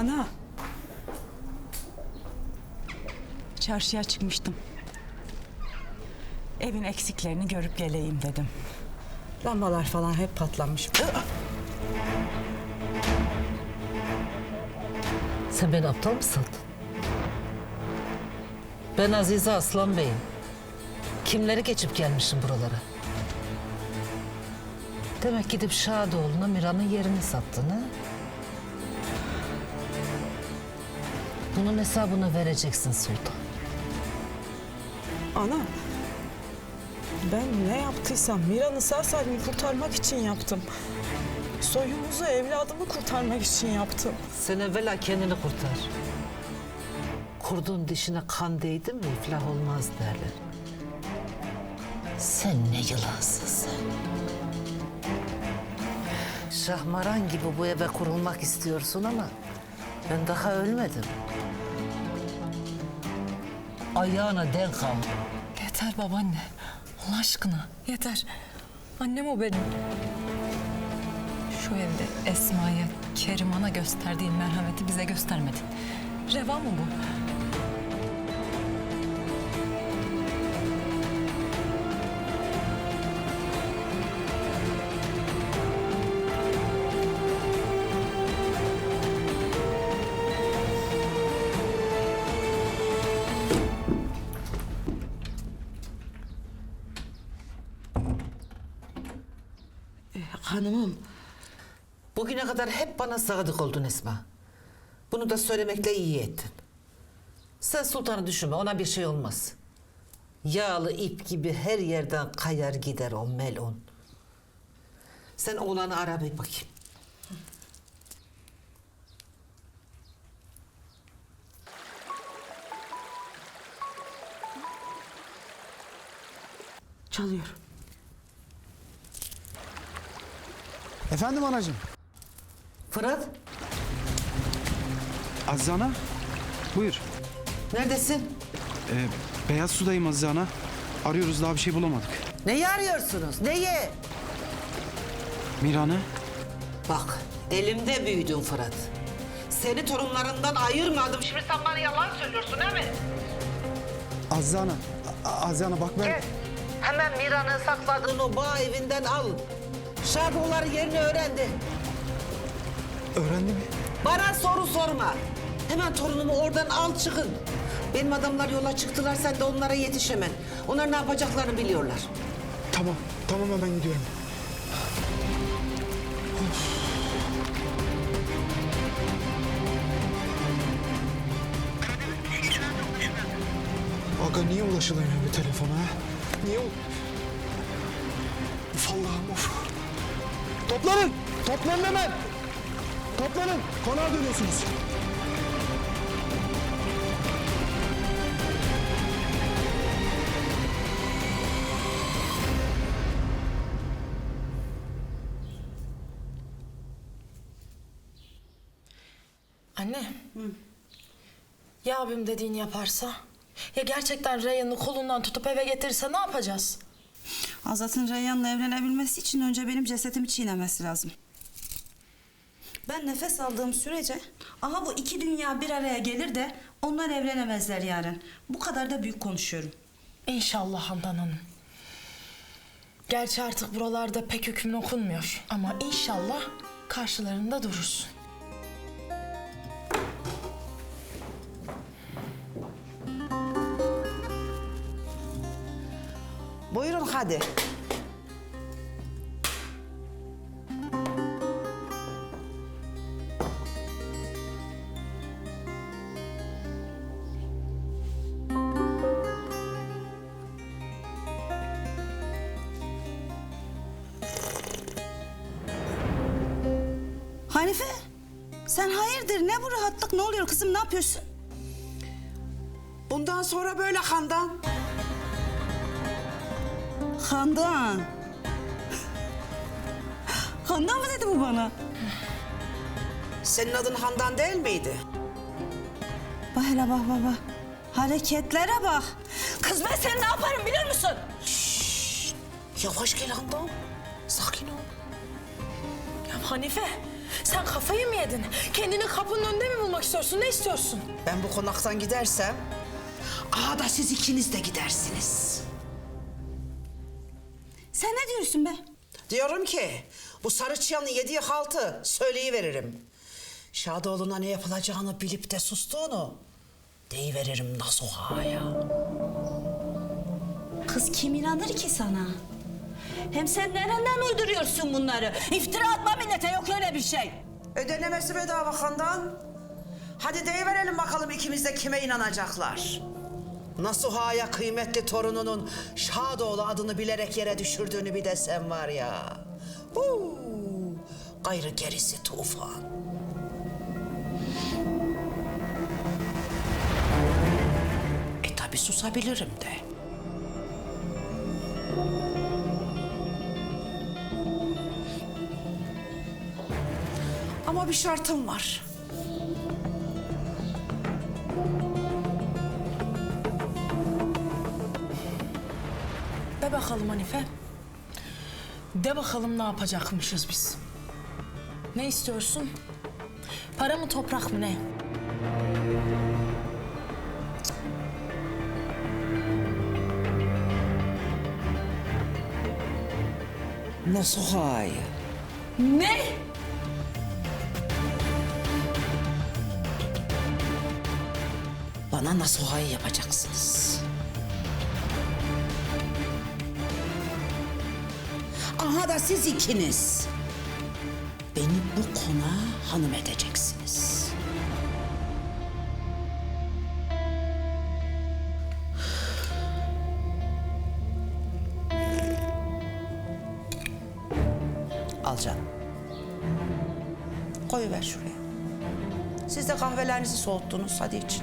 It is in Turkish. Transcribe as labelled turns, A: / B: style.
A: Ana. Çarşıya çıkmıştım. Evin eksiklerini görüp geleyim dedim. Lambalar falan hep patlamış.
B: Sen beni aptal mı sandın? Ben Azize Aslan Bey'im. Kimleri geçip gelmişim buralara? Demek gidip Şadoğlu'na Mira'nın yerini sattın ha? Bunun hesabını vereceksin Sultan.
A: Ana. Ben ne yaptıysam Mira'nı sağ salim kurtarmak için yaptım. Soyumuzu, evladımı kurtarmak için yaptım.
B: Sen evvela kendini kurtar. Kurduğun dişine kan değdi mi iflah olmaz derler. Sen ne yılansın sen. Şahmaran gibi bu eve kurulmak istiyorsun ama ben daha ölmedim. Ayağına denk al.
C: Yeter babaanne. Allah aşkına yeter. Annem o benim. Şu evde Esma'ya, Keriman'a gösterdiğin merhameti bize göstermedin. Reva mı bu?
B: Kadar hep bana sadık oldun Esma. Bunu da söylemekle iyi ettin. Sen sultanı düşünme ona bir şey olmaz. Yağlı ip gibi her yerden kayar gider o melun. Sen oğlanı ara bir bakayım.
A: Çalıyor.
D: Efendim anacığım.
B: Fırat
D: Azize ana. Buyur.
B: neredesin?
D: Ee, beyaz sudayım Azize ana. Arıyoruz daha bir şey bulamadık.
B: Neyi arıyorsunuz? Neyi?
D: Miran'ı.
B: Bak elimde büyüdün Fırat. Seni torunlarından ayırmadım. Şimdi sen bana yalan söylüyorsun değil mi?
D: Azize ana. A- ana bak ben...
B: Gel. Hemen Mira'nın sakladığın o bağ evinden al. Şaboğları yerini öğrendi.
D: Öğrendi mi?
B: Bana soru sorma. Hemen torunumu oradan al çıkın. Benim adamlar yola çıktılar sen de onlara yetiş hemen. Onlar ne yapacaklarını biliyorlar.
D: Tamam. Tamam hemen gidiyorum. Aga niye ulaşılamıyor bu telefona? ha? Niye ul... Uf Allah'ım of. Toplanın! Toplanın hemen! Toplanın! Konağa dönüyorsunuz.
E: Anne. Ya abim dediğini yaparsa? Ya gerçekten Reyhan'ı kolundan tutup eve getirirse ne yapacağız?
F: Azat'ın Reyhan'la evlenebilmesi için önce benim cesetimi çiğnemesi lazım. Ben nefes aldığım sürece aha bu iki dünya bir araya gelir de onlar evlenemezler yarın. Bu kadar da büyük konuşuyorum.
E: İnşallah Handan Hanım. Gerçi artık buralarda pek hüküm okunmuyor. Ama inşallah karşılarında durursun.
F: Buyurun hadi. Hanife, sen hayırdır? Ne bu rahatlık? Ne oluyor kızım? Ne yapıyorsun?
A: Bundan sonra böyle Handan.
F: Handan. Handan mı dedi bu bana?
A: Senin adın Handan değil miydi?
F: Bak hele bak bak bak. Hareketlere bak. Kız ben seni ne yaparım biliyor musun?
A: Yavaş gel Handan. Sakin ol.
E: Ya Hanife, Sen kafayı mı yedin? Kendini kapının önünde mi bulmak istiyorsun? Ne istiyorsun?
G: Ben bu konaktan gidersem, aha da siz ikiniz de gidersiniz.
F: Sen ne diyorsun be?
G: Diyorum ki, bu sarı çıyanın yediği haltı söyleyiveririm. Şadoğlu'na ne yapılacağını bilip de sustuğunu deyiveririm Nasuh Ağa'ya.
F: Kız kim inanır ki sana? Hem sen nereden uyduruyorsun bunları? İftira atma millete yok öyle bir şey.
G: Ödenemesi bedava kandan. Hadi deyiverelim bakalım ikimiz de kime inanacaklar. Nasuh Ağa'ya kıymetli torununun Şadoğlu adını bilerek yere düşürdüğünü bir desem var ya. Huu, gayrı gerisi tufan. E tabi susabilirim de. Ama bir şartım var.
E: De bakalım Hanife. De bakalım ne yapacakmışız biz. Ne istiyorsun? Para mı toprak mı ne?
G: Nasuh Ağa'yı.
E: Ne?
G: Bana Nasuh Ağa'yı yapacaksınız. Aha da siz ikiniz. Beni bu konağa hanım edeceksiniz. Al canım. Koyuver şuraya. Siz de kahvelerinizi soğuttunuz. Hadi için.